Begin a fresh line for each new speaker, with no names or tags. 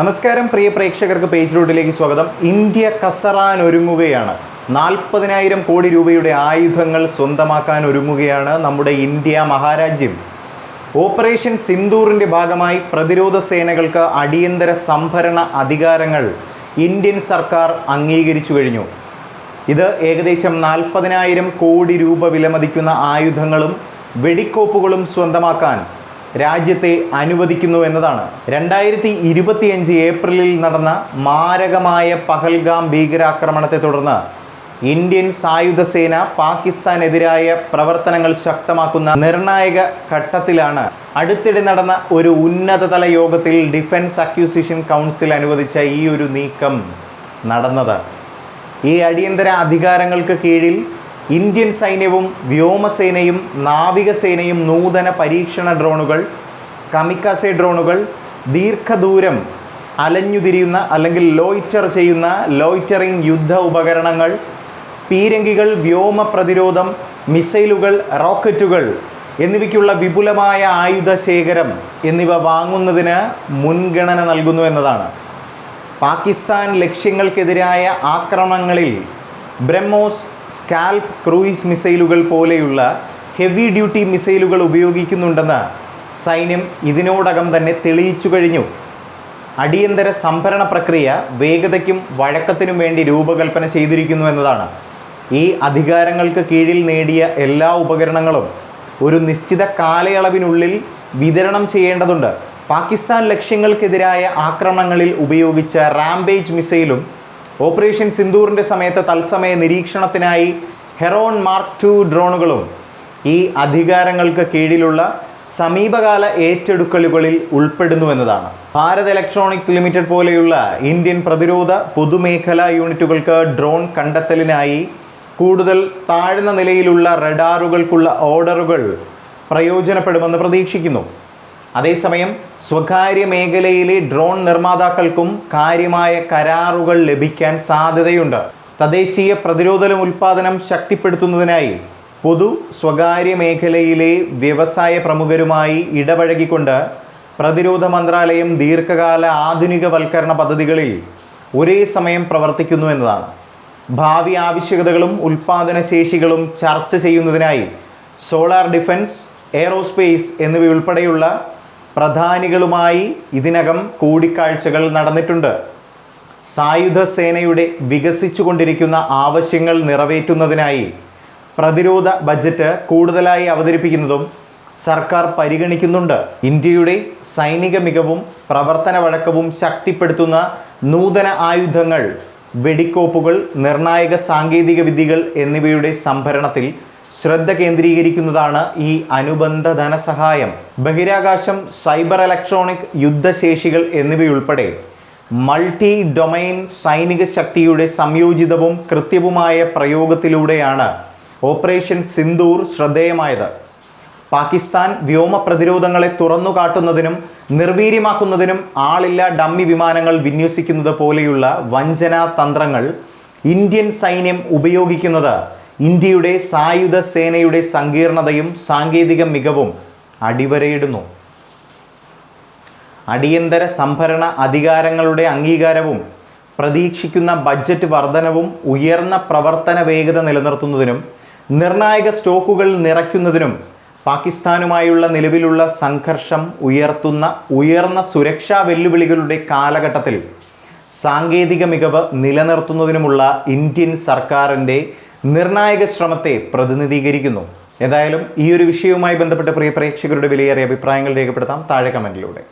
നമസ്കാരം പ്രിയ പ്രേക്ഷകർക്ക് പേജ് റോഡിലേക്ക് സ്വാഗതം. ഇന്ത്യ കസറാൻ ഒരുങ്ങുകയാണ്. നാൽപ്പതിനായിരം കോടി രൂപയുടെ ആയുധങ്ങൾ സ്വന്തമാക്കാൻ ഒരുങ്ങുകയാണ് നമ്മുടെ ഇന്ത്യ മഹാരാജ്യം. ഓപ്പറേഷൻ സിന്ദൂറിന്റെ ഭാഗമായി പ്രതിരോധ സേനകൾക്ക് അടിയന്തര സംഭരണ അധികാരങ്ങൾ ഇന്ത്യൻ സർക്കാർ അംഗീകരിച്ചു കഴിഞ്ഞു. ഇത് ഏകദേശം നാൽപ്പതിനായിരം കോടി രൂപ വിലമതിക്കുന്ന ആയുധങ്ങളും വെടിക്കോപ്പുകളും സ്വന്തമാക്കാൻ രാജ്യത്തെ അനുവദിക്കുന്നു എന്നതാണ്. രണ്ടായിരത്തി ഇരുപത്തിയഞ്ച് ഏപ്രിലിൽ നടന്ന മാരകമായ പഹൽഗാം ഭീകരാക്രമണത്തെ തുടർന്ന് ഇന്ത്യൻ സായുധ സേന പാകിസ്ഥാനെതിരായ പ്രവർത്തനങ്ങൾ ശക്തമാക്കുന്ന നിർണായക ഘട്ടത്തിലാണ് അടുത്തിടെ നടന്ന ഒരു ഉന്നതതല യോഗത്തിൽ ഡിഫൻസ് അക്യൂസിഷൻ കൗൺസിൽ അനുവദിച്ച ഈ ഒരു നീക്കം നടന്നത്. ഈ അടിയന്തര അധികാരങ്ങൾക്ക് കീഴിൽ ഇന്ത്യൻ സൈന്യവും വ്യോമസേനയും നാവികസേനയും നൂതന പരീക്ഷണ ഡ്രോണുകൾ കമിക്കാസെ ഡ്രോണുകൾ ദീർഘദൂരം അലഞ്ഞുതിരിയുന്ന അല്ലെങ്കിൽ ലോയിറ്റർ ചെയ്യുന്ന ലോയിറ്ററിംഗ് യുദ്ധ ഉപകരണങ്ങൾ പീരങ്കികൾ വ്യോമ പ്രതിരോധം മിസൈലുകൾ റോക്കറ്റുകൾ എന്നിവയ്ക്കുള്ള വിപുലമായ ആയുധ ശേഖരം എന്നിവ വാങ്ങുന്നതിന് മുൻഗണന നൽകുന്നു എന്നതാണ്. പാകിസ്ഥാൻ ലക്ഷ്യങ്ങൾക്കെതിരായ ആക്രമണങ്ങളിൽ ബ്രഹ്മോസ് സ്കാൽപ് ക്രൂയിസ് മിസൈലുകൾ പോലെയുള്ള ഹെവി ഡ്യൂട്ടി മിസൈലുകൾ ഉപയോഗിക്കുന്നുണ്ടെന്ന് സൈന്യം ഇതിനോടകം തന്നെ തെളിയിച്ചു കഴിഞ്ഞു. അടിയന്തര സംഭരണ പ്രക്രിയ വേഗതയ്ക്കും വഴക്കത്തിനും വേണ്ടി രൂപകൽപ്പന ചെയ്തിരിക്കുന്നു എന്നതാണ്. ഈ അധികാരങ്ങൾക്ക് കീഴിൽ നേടിയ എല്ലാ ഉപകരണങ്ങളും ഒരു നിശ്ചിത കാലയളവിനുള്ളിൽ വിതരണം ചെയ്യേണ്ടതുണ്ട്. പാകിസ്ഥാൻ ലക്ഷ്യങ്ങൾക്കെതിരായ ആക്രമണങ്ങളിൽ ഉപയോഗിച്ച റാംബേജ് മിസൈലും ഓപ്പറേഷൻ സിന്ദൂറിന്റെ സമയത്ത് തത്സമയ നിരീക്ഷണത്തിനായി ഹെറോൺ മാർക്ക് ടു ഡ്രോണുകളും ഈ അധികാരങ്ങൾക്ക് കീഴിലുള്ള സമീപകാല ഏറ്റെടുക്കലുകളിൽ ഉൾപ്പെടുന്നു എന്നതാണ്. ഭാരത് ഇലക്ട്രോണിക്സ് ലിമിറ്റഡ് പോലെയുള്ള ഇന്ത്യൻ പ്രതിരോധ പൊതുമേഖലാ യൂണിറ്റുകൾക്ക് ഡ്രോൺ കണ്ടെത്തലിനായി കൂടുതൽ താഴ്ന്ന നിലയിലുള്ള റഡാറുകൾക്കുള്ള ഓർഡറുകൾ പ്രയോജനപ്പെടുമെന്ന് പ്രതീക്ഷിക്കുന്നു. അതേസമയം സ്വകാര്യ മേഖലയിലെ ഡ്രോൺ നിർമ്മാതാക്കൾക്കും കാര്യമായ കരാറുകൾ ലഭിക്കാൻ സാധ്യതയുണ്ട്. തദ്ദേശീയ പ്രതിരോധനം ഉൽപ്പാദനം ശക്തിപ്പെടുത്തുന്നതിനായി പൊതു സ്വകാര്യ മേഖലയിലെ വ്യവസായ പ്രമുഖരുമായി ഇടപഴകിക്കൊണ്ട് പ്രതിരോധ മന്ത്രാലയം ദീർഘകാല ആധുനികവൽക്കരണ പദ്ധതികളിൽ ഒരേ സമയം പ്രവർത്തിക്കുന്നു എന്നതാണ്. ഭാവി ആവശ്യകതകളും ഉൽപാദന ശേഷികളും ചർച്ച ചെയ്യുന്നതിനായി സോളാർ ഡിഫൻസ് എയറോസ്പേസ് എന്നിവയുൾപ്പെടെയുള്ള പ്രധാനികളുമായി ഇതിനകം കൂടിക്കാഴ്ചകൾ നടന്നിട്ടുണ്ട്. സായുധ സേനയുടെ വികസിച്ചുകൊണ്ടിരിക്കുന്ന ആവശ്യങ്ങൾ നിറവേറ്റുന്നതിനായി പ്രതിരോധ ബജറ്റ് കൂടുതലായി അവതരിപ്പിക്കുന്നതും സർക്കാർ പരിഗണിക്കുന്നുണ്ട്. ഇന്ത്യയുടെ സൈനിക മികവും പ്രവർത്തന വഴക്കവും ശക്തിപ്പെടുത്തുന്ന നൂതന ആയുധങ്ങൾ വെടിക്കോപ്പുകൾ നിർണായക സാങ്കേതിക വിദ്യകൾ എന്നിവയുടെ സംഭരണത്തിൽ ശ്രദ്ധ കേന്ദ്രീകരിക്കുന്നതാണ് ഈ അനുബന്ധ ധനസഹായം. ബഹിരാകാശം സൈബർ ഇലക്ട്രോണിക് യുദ്ധശേഷികൾ എന്നിവയുൾപ്പെടെ മൾട്ടി ഡൊമൈൻ സൈനിക ശക്തിയുടെ സംയോജിതവും കൃത്യവുമായ പ്രയോഗത്തിലൂടെയാണ് ഓപ്പറേഷൻ സിന്ദൂർ ശ്രദ്ധേയമായത്. പാകിസ്ഥാൻ വ്യോമ പ്രതിരോധങ്ങളെ തുറന്നു കാട്ടുന്നതിനും നിർവീര്യമാക്കുന്നതിനും ആളില്ല ഡമ്മി വിമാനങ്ങൾ വിന്യസിക്കുന്നത് പോലെയുള്ള വഞ്ചനാ തന്ത്രങ്ങൾ ഇന്ത്യൻ സൈന്യം ഉപയോഗിക്കുന്നത് ഇന്ത്യയുടെ സായുധ സേനയുടെ സങ്കീർണതയും സാങ്കേതിക മികവും അടിവരയിടുന്നു. അടിയന്തര സംഭരണ അധികാരങ്ങളുടെ അംഗീകാരവും പ്രതീക്ഷിക്കുന്ന ബഡ്ജറ്റ് വർധനവും ഉയർന്ന പ്രവർത്തന വേഗത നിലനിർത്തുന്നതിനും നിർണായക സ്റ്റോക്കുകൾ നിറയ്ക്കുന്നതിനും പാകിസ്ഥാനുമായുള്ള നിലവിലുള്ള സംഘർഷം ഉയർത്തുന്ന ഉയർന്ന സുരക്ഷാ വെല്ലുവിളികളുടെ കാലഘട്ടത്തിൽ സാങ്കേതിക മികവ് നിലനിർത്തുന്നതിനുമുള്ള ഇന്ത്യൻ സർക്കാരിന്റെ നിർണായക ശ്രമത്തെ പ്രതിനിധീകരിക്കുന്നു. ഏതായാലും ഈ ഒരു വിഷയവുമായി ബന്ധപ്പെട്ട് പ്രിയ പ്രേക്ഷകരുടെ വിലയേറിയ അഭിപ്രായങ്ങൾ രേഖപ്പെടുത്താം താഴെ കമന്റിലൂടെ